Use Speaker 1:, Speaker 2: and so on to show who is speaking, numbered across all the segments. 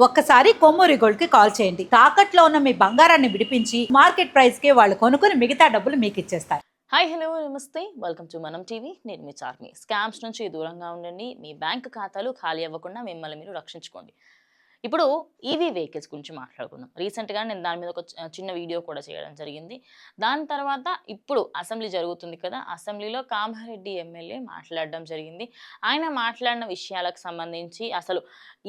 Speaker 1: ఒక్కసారి కొమ్మూరి గోల్డ్కి కాల్ చేయండి. తాకట్లో ఉన్న మీ బంగారాన్ని విడిపించి మార్కెట్ ప్రైస్కి వాళ్ళు కొనుక్కుని మిగతా డబ్బులు మీకు ఇచ్చేస్తారు.
Speaker 2: హాయ్ హలో నమస్తే. Welcome to Manam TV. నేను మీ చార్మి. స్కామ్స్ నుంచి దూరంగా ఉండండి. మీ బ్యాంక్ ఖాతాలు ఖాళీ అవ్వకుండా మిమ్మల్ని మీరు రక్షించుకోండి. ఇప్పుడు ఈవీ వెహికల్స్ గురించి మాట్లాడుకుందాం. రీసెంట్గా నేను దాని మీద ఒక చిన్న వీడియో కూడా చేయడం జరిగింది. దాని తర్వాత ఇప్పుడు అసెంబ్లీ జరుగుతుంది కదా అసెంబ్లీలో కామారెడ్డి ఎమ్మెల్యే మాట్లాడడం జరిగింది. ఆయన మాట్లాడిన విషయాలకు సంబంధించి అసలు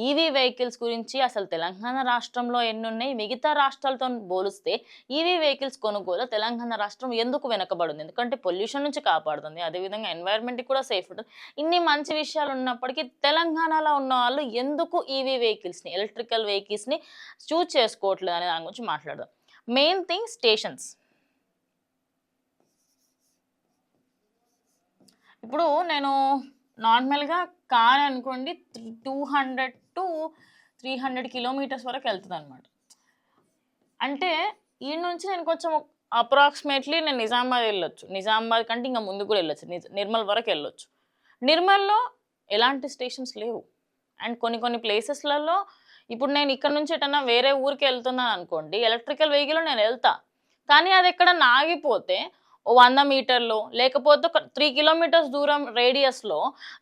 Speaker 2: ఈవీ వెహికల్స్ గురించి అసలు తెలంగాణ రాష్ట్రంలో ఎన్ని ఉన్నాయి మిగతా రాష్ట్రాలతో పోలిస్తే ఈవీ వెహికల్స్ కొనుగోలు తెలంగాణ రాష్ట్రం ఎందుకు వెనకబడింది? ఎందుకంటే పొల్యూషన్ నుంచి కాపాడుతుంది. అదేవిధంగా ఎన్వైర్న్మెంట్కి కూడా సేఫ్ ఉంటుంది. ఇన్ని మంచి విషయాలు ఉన్నప్పటికీ తెలంగాణలో ఉన్న వాళ్ళు ఎందుకు ఈవీ వెహికల్స్ని ఎలక్ట్రికల్ వెహికల్స్ని చూజ్ చేసుకోవట్లేదు అనే దాని గురించి మాట్లాడదాం. Main thing stations. ఇప్పుడు నేను నార్మల్గా కార్ అనుకోండి two hundred to three hundred kilometres వరకు వెళ్తుంది అనమాట అంటే ఈ నుంచి నేను కొంచెం అప్రాక్సిమేట్లీ నేను నిజామాబాద్ వెళ్ళొచ్చు. నిజామాబాద్ కంటే ఇంకా ముందు కూడా వెళ్ళొచ్చు. నిర్మల్ వరకు వెళ్ళొచ్చు. నిర్మల్లో ఎలాంటి స్టేషన్స్ లేవు. అండ్ కొన్ని కొన్ని ప్లేసెస్లలో ఇప్పుడు నేను ఇక్కడ నుంచి ఎటన్నా వేరే ఊరికి వెళ్తున్నాను అనుకోండి ఎలక్ట్రికల్ వెహికల్ నేను వెళ్తా. కానీ అది ఎక్కడ ఆగిపోతే వంద మీటర్లు లేకపోతే ఒక త్రీ కిలోమీటర్స్ దూరం రేడియస్లో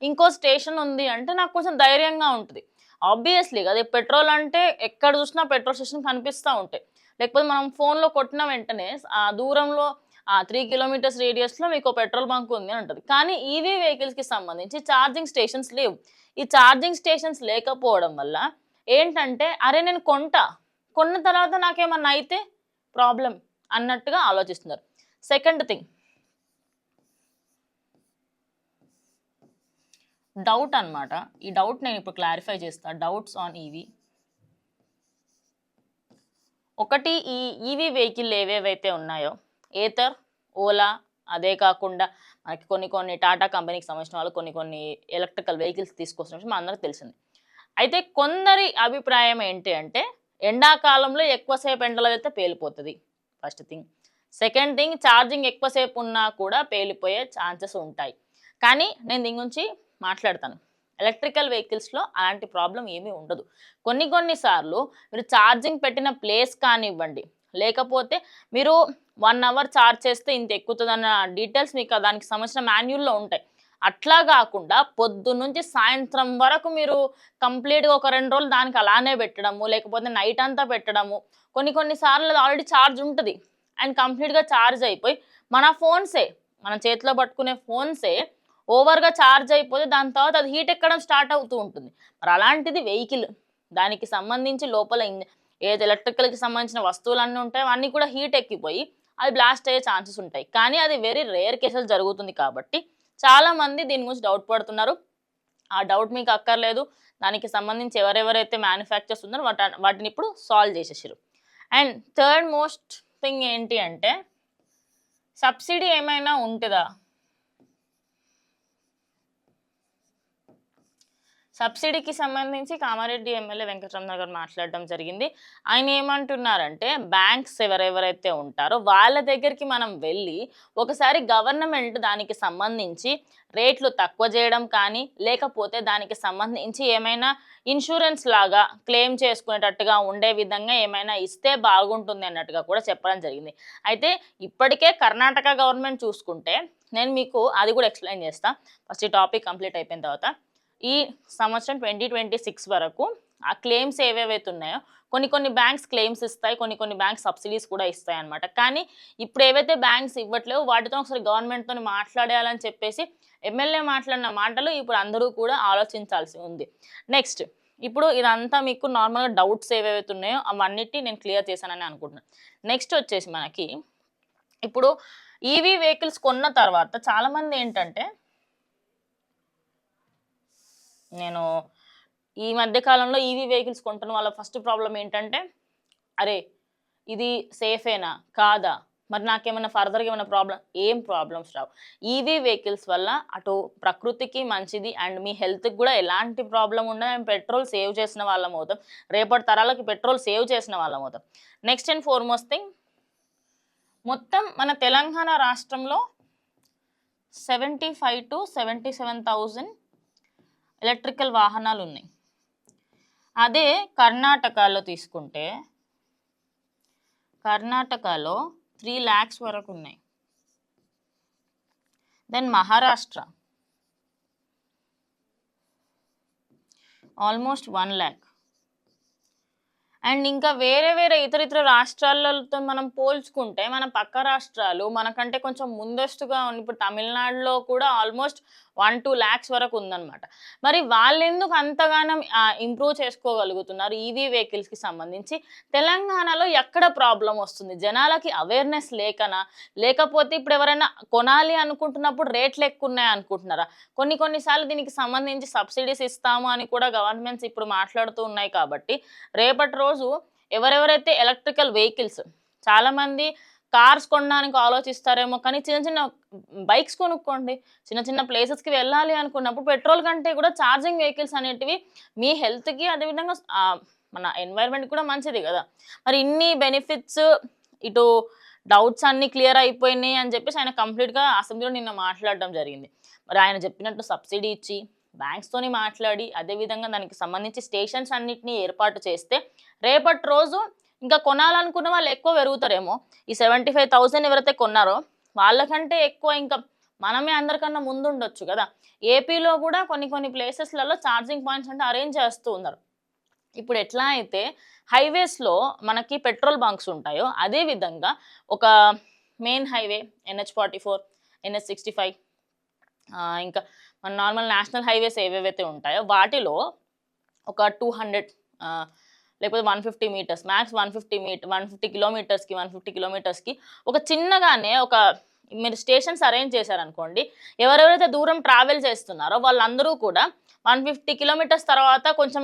Speaker 2: ఇంకో స్టేషన్ ఉంది అంటే నాకు కొంచెం ధైర్యంగా ఉంటుంది. ఆబ్వియస్లీ అదే పెట్రోల్ అంటే ఎక్కడ చూసినా పెట్రోల్ స్టేషన్ కనిపిస్తూ ఉంటాయి లేకపోతే మనం ఫోన్లో కొట్టిన వెంటనే ఆ దూరంలో ఆ త్రీ కిలోమీటర్స్ రేడియస్లో మీకు పెట్రోల్ బంక్ ఉంది అని ఉంటుంది. కానీ ఈవీ వెహికల్స్కి సంబంధించి ఛార్జింగ్ స్టేషన్స్ లేవు. ఈ ఛార్జింగ్ స్టేషన్స్ లేకపోవడం వల్ల ఏంటంటే అరే నేను కొంటా. కొన్న తర్వాత నాకేమన్నా అయితే ప్రాబ్లం అన్నట్టుగా ఆలోచిస్తున్నారు. Second thing. డౌట్ అన్నమాట. ఈ డౌట్ నేను ఇప్పుడు క్లారిఫై చేస్తా. Doubts on EV. ఒకటి ఈ ఈవీ వెహికల్ ఏవేవైతే ఉన్నాయో ఏతర్ ఓలా అదే కాకుండా మనకి కొన్ని కొన్ని టాటా కంపెనీకి సంబంధించిన వాళ్ళు కొన్ని కొన్ని ఎలక్ట్రికల్ వెహికల్స్ తీసుకొస్తున్న విషయం అందరికి తెలిసింది. అయితే కొందరి అభిప్రాయం ఏంటి అంటే ఎండాకాలంలో ఎక్కువసేపు ఎండలో అయితే పేలిపోతుంది. First thing second thing charging ఎక్కువసేపు ఉన్నా కూడా పేలిపోయే ఛాన్సెస్ ఉంటాయి. కానీ నేను దీని గురించి మాట్లాడతాను. ఎలక్ట్రికల్ వెహికల్స్లో అలాంటి ప్రాబ్లం ఏమీ ఉండదు. కొన్ని కొన్నిసార్లు మీరు ఛార్జింగ్ పెట్టిన ప్లేస్ కానివ్వండి లేకపోతే మీరు వన్ అవర్ ఛార్జ్ చేస్తే ఇంత ఎక్కుతుందన్న డీటెయిల్స్ మీకు దానికి సంబంధించిన మాన్యువల్లో ఉంటాయి. అట్లా కాకుండా పొద్దు నుంచి సాయంత్రం వరకు మీరు కంప్లీట్గా ఒక రెండు రోజులు దానికి అలానే పెట్టడము లేకపోతే నైట్ అంతా పెట్టడము. కొన్ని కొన్నిసార్లు ఆల్రెడీ ఛార్జ్ ఉంటుంది. అండ్ కంప్లీట్గా ఛార్జ్ అయిపోయి మన ఫోన్సే మన చేతిలో పట్టుకునే ఫోన్సే ఓవర్గా ఛార్జ్ అయిపోతే దాని తర్వాత అది హీట్ ఎక్కడం స్టార్ట్ అవుతూ ఉంటుంది. మరి అలాంటిది వెహికల్ దానికి సంబంధించి లోపల ఏది ఎలక్ట్రికల్కి సంబంధించిన వస్తువులన్నీ ఉంటాయో అన్నీ కూడా హీట్ ఎక్కిపోయి అది బ్లాస్ట్ అయ్యే ఛాన్సెస్ ఉంటాయి. కానీ అది వెరీ రేర్ కేసెస్ జరుగుతుంది కాబట్టి చాలా మంది దీని గురించి డౌట్ పడుతున్నారు. ఆ డౌట్ మీకు అక్కర్లేదు. దానికి సంబంధించి ఎవరెవరైతే మ్యానుఫ్యాక్చర్స్ ఉన్నారో వాటి వాటిని ఇప్పుడు సాల్వ్ చేసేసారు అండ్ థర్డ్ మోస్ట్ థింగ్ ఏంటి అంటే సబ్సిడీ ఏమైనా ఉంటుందా? సబ్సిడీకి సంబంధించి కామారెడ్డి ఎమ్మెల్యే వెంకటరమణ గారు మాట్లాడడం జరిగింది. ఆయన ఏమంటున్నారంటే బ్యాంక్స్ ఎవరెవరైతే ఉంటారో వాళ్ళ దగ్గరికి మనం వెళ్ళి ఒకసారి గవర్నమెంట్ దానికి సంబంధించి రేట్లు తక్కువ చేయడం కానీ లేకపోతే దానికి సంబంధించి ఏమైనా ఇన్సూరెన్స్ లాగా క్లెయిమ్ చేసుకునేటట్టుగా ఉండే విధంగా ఏమైనా ఇస్తే బాగుంటుంది అన్నట్టుగా కూడా చెప్పడం జరిగింది. అయితే ఇప్పటికే కర్ణాటక గవర్నమెంట్ చూసుకుంటే నేను మీకు అది కూడా ఎక్స్ప్లెయిన్ చేస్తాను ఫస్ట్ ఈ టాపిక్ కంప్లీట్ అయిపోయిన తర్వాత ఈ సంవత్సరం ట్వంటీ ట్వంటీ సిక్స్ వరకు ఆ క్లెయిమ్స్ ఏవేవైతే ఉన్నాయో కొన్ని కొన్ని బ్యాంక్స్ క్లెయిమ్స్ ఇస్తాయి కొన్ని కొన్ని బ్యాంక్స్ సబ్సిడీస్ కూడా ఇస్తాయి అనమాట కానీ ఇప్పుడు ఏవైతే బ్యాంక్స్ ఇవ్వట్లేవు వాటితో ఒకసారి గవర్నమెంట్తో మాట్లాడేయాలని చెప్పేసి ఎమ్మెల్యే మాట్లాడిన మాటలు ఇప్పుడు అందరూ కూడా ఆలోచించాల్సి ఉంది. నెక్స్ట్ ఇప్పుడు ఇదంతా మీకు నార్మల్గా డౌట్స్ ఏవేవైతే ఉన్నాయో అవన్నిటి నేను క్లియర్ చేశానని అనుకుంటున్నాను నెక్స్ట్ వచ్చేసి మనకి ఇప్పుడు ఈవీ వెహికల్స్ కొన్న తర్వాత చాలామంది ఏంటంటే నేను ఈ మధ్య కాలంలో ఈవీ వెహికల్స్ కొంటున్న వాళ్ళ ఫస్ట్ ప్రాబ్లం ఏంటంటే అరే ఇది సేఫేనా? కాదా? మరి నాకేమైనా ఫర్దర్గా ఏమైనా ప్రాబ్లం ఏం ప్రాబ్లమ్స్ రావు. ఈవీ వెహికల్స్ వల్ల అటు ప్రకృతికి మంచిది అండ్ మీ హెల్త్కి కూడా ఎలాంటి ప్రాబ్లం ఉండదు మేము పెట్రోల్ సేవ్ చేసిన వాళ్ళం అవుతాం. రేపటి తరాలకి పెట్రోల్ సేవ్ చేసిన వాళ్ళం అవుతాం. నెక్స్ట్ అండ్ ఫోర్మోస్ట్ థింగ్ మొత్తం మన తెలంగాణ రాష్ట్రంలో seventy five to seventy seven thousand electrical వాహనాలు ఉన్నాయి అదే కర్ణాటకలో తీసుకుంటే కర్ణాటకలో త్రీ ల్యాక్స్ వరకు ఉన్నాయి then Maharashtra almost one lakh. And ఇంకా వేరే వేరే ఇతర ఇతర రాష్ట్రాలతో మనం పోల్చుకుంటే మన పక్క రాష్ట్రాలు మనకంటే కొంచెం ముందస్తుగా ఉంది ఇప్పుడు తమిళనాడులో కూడా ఆల్మోస్ట్ వన్ టూ ల్యాక్స్ వరకు ఉందన్నమాట. మరి వాళ్ళు ఎందుకు అంతగానం ఇంప్రూవ్ చేసుకోగలుగుతున్నారు ఈవీ వెహికల్స్కి సంబంధించి? తెలంగాణలో ఎక్కడ ప్రాబ్లం వస్తుంది? జనాలకి అవేర్నెస్ లేకనా? లేకపోతే ఇప్పుడు ఎవరైనా కొనాలి అనుకుంటున్నప్పుడు రేట్లు ఎక్కువ ఉన్నాయి అనుకుంటున్నారా? కొన్ని కొన్నిసార్లు దీనికి సంబంధించి సబ్సిడీస్ ఇస్తాము అని కూడా గవర్నమెంట్స్ ఇప్పుడు మాట్లాడుతూ ఉన్నాయి కాబట్టి రేపటి రోజు ఎవరెవరైతే ఎలక్ట్రికల్ వెహికల్స్ చాలామంది కార్స్ కొనడానికి ఆలోచిస్తారేమో కానీ చిన్న చిన్న బైక్స్ కొనుక్కోండి. చిన్న చిన్న ప్లేసెస్కి వెళ్ళాలి అనుకున్నప్పుడు పెట్రోల్ కంటే కూడా ఛార్జింగ్ వెహికల్స్ అనేటివి మీ హెల్త్కి అదేవిధంగా మన ఎన్వైర్న్మెంట్ కూడా మంచిది కదా. మరి ఇన్ని బెనిఫిట్స్ ఇటు డౌట్స్ అన్ని క్లియర్ అయిపోయినాయి అని చెప్పేసి ఆయన కంప్లీట్గా అసెంబ్లీలో నిన్న మాట్లాడడం జరిగింది. మరి ఆయన చెప్పినట్టు సబ్సిడీ ఇచ్చి బ్యాంక్స్తోని మాట్లాడి అదేవిధంగా దానికి సంబంధించి స్టేషన్స్ అన్నిటిని ఏర్పాటు చేస్తే రేపటి రోజు ఇంకా కొనాలనుకున్న వాళ్ళు ఎక్కువ పెరుగుతారేమో. ఈ సెవెంటీ ఫైవ్ థౌసండ్ ఎవరైతే కొన్నారో వాళ్ళకంటే ఎక్కువ ఇంకా మనమే అందరికన్నా ముందు ఉండొచ్చు కదా. ఏపీలో కూడా కొన్ని కొన్ని ప్లేసెస్లలో ఛార్జింగ్ పాయింట్స్ అంటే అరేంజ్ చేస్తూ ఉన్నారు. ఇప్పుడు ఎట్లా అయితే హైవేస్లో మనకి పెట్రోల్ బంక్స్ ఉంటాయో అదే విధంగా ఒక main highway NH forty four NH sixty five ఇంకా మన నార్మల్ నేషనల్ హైవేస్ ఏవేవైతే ఉంటాయో వాటిలో ఒక టూ హండ్రెడ్ లేకపోతే one fifty metres max one fifty metre one fifty కిలోమీటర్స్కి one fifty కిలోమీటర్స్కి ఒక చిన్నగానే ఒక మీరు స్టేషన్స్ అరేంజ్ చేశారనుకోండి ఎవరెవరైతే దూరం ట్రావెల్ చేస్తున్నారో వాళ్ళందరూ కూడా వన్ ఫిఫ్టీ కిలోమీటర్స్ తర్వాత కొంచెం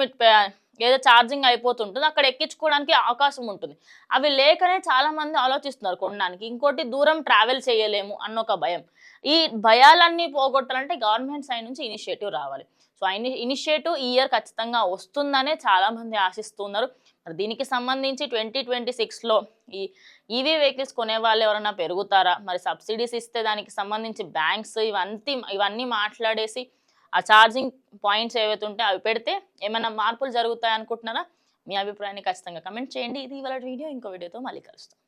Speaker 2: ఏదో ఛార్జింగ్ అయిపోతుంటుంది అక్కడ ఎక్కించుకోవడానికి అవకాశం ఉంటుంది. అవి లేకనే చాలామంది ఆలోచిస్తున్నారు కొనడానికి ఇంకోటి దూరం ట్రావెల్ చేయలేము అన్న ఒక భయం. ఈ భయాలన్నీ పోగొట్టాలంటే గవర్నమెంట్ సైడ్ నుంచి ఇనిషియేటివ్ రావాలి. సో ఇనిషియేటివ్ ఈ ఇయర్ ఖచ్చితంగా వస్తుందనే చాలామంది ఆశిస్తున్నారు. మరి దీనికి సంబంధించి ట్వంటీ ట్వంటీ సిక్స్లో ఈ ఈవీ వెహికల్స్ కొనే వాళ్ళు ఎవరైనా పెరుగుతారా? మరి సబ్సిడీస్ ఇస్తే దానికి సంబంధించి బ్యాంక్స్ ఇవన్నీ ఇవన్నీ మాట్లాడేసి ఆ ఛార్జింగ్ పాయింట్స్ ఏవైతే ఉంటే అవి పెడితే ఏమైనా మార్పులు జరుగుతాయి అనుకుంటున్నారా మీ అభిప్రాయాన్ని ఖచ్చితంగా కమెంట్ చేయండి. ఇది ఇవాళ వీడియో. ఇంకో వీడియోతో మళ్ళీ కలుస్తాం.